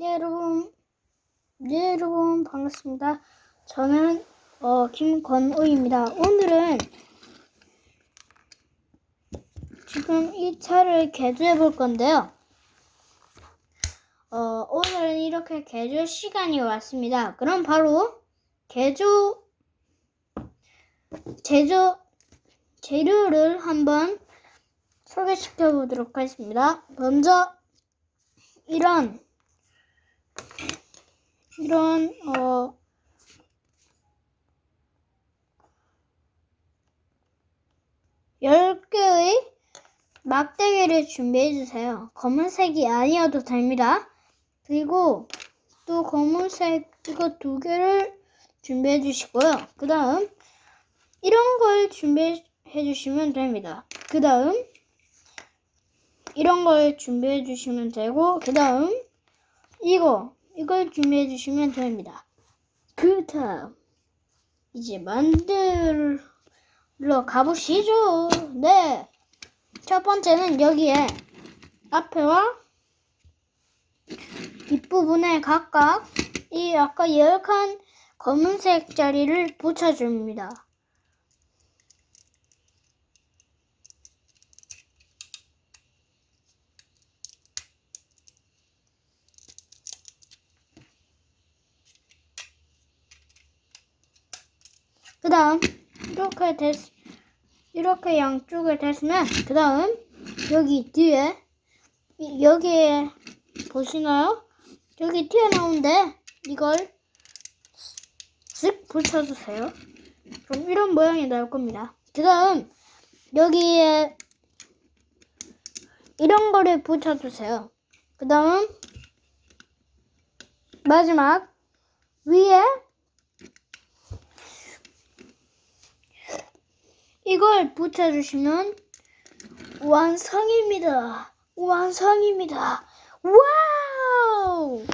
네, 여러분. 네, 여러분. 반갑습니다. 저는, 어, 김건우입니다. 오늘은 지금 이 차를 개조해 볼 건데요. 어, 오늘은 이렇게 개조 시간이 왔습니다. 그럼 바로 개조, 제조, 재료를 한번 소개시켜 보도록 하겠습니다. 먼저, 이런, 이런, 어, 열 개의 막대기를 준비해 주세요. 검은색이 아니어도 됩니다. 그리고 또 검은색 이거 두 개를 준비해 주시고요. 그 다음, 이런 걸 준비해 주시면 됩니다. 그 다음, 이런 걸 준비해 주시면 되고, 그 다음, 이거, 이걸 준비해 주시면 됩니다. 그 다음, 이제 만들러 가보시죠. 네. 첫 번째는 여기에 앞에와 뒷부분에 각각 이 아까 예약한 검은색 자리를 붙여줍니다. 그 다음 이렇게 됐 이렇게 양쪽에 됐으면 그 다음 여기 뒤에 이- 여기에 보시나요? 여기 튀어나온데 이걸 쓱 붙여주세요. 그럼 이런 모양이 나올 겁니다. 그 다음 여기에 이런 거를 붙여주세요. 그 다음 마지막 위에 이걸 붙여주시면 완성입니다. 완성입니다. 와우!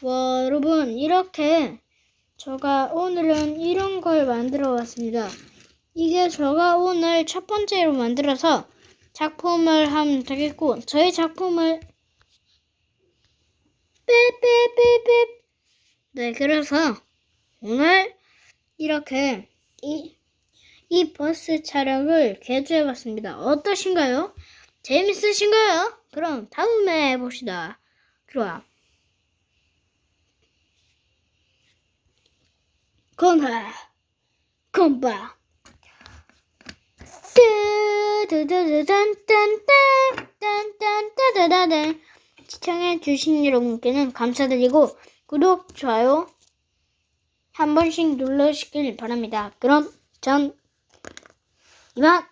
와, 여러분, 이렇게 제가 오늘은 이런 걸 만들어 왔습니다. 이게 제가 오늘 첫 번째로 만들어서 작품을 하면 되겠고, 저희 작품을 삐삐삐삐 네, 그래서 오늘 이렇게 이 이 버스 촬영을 개조해봤습니다. 어떠신가요? 재밌으신가요? 그럼 다음에 봅시다. 그럼 건하 건바 뚜두두두단딴딴딴딴딴딴딴 시청해주신 여러분께는 감사드리고 구독, 좋아요 한 번씩 눌러주시길 바랍니다. 그럼 전 이만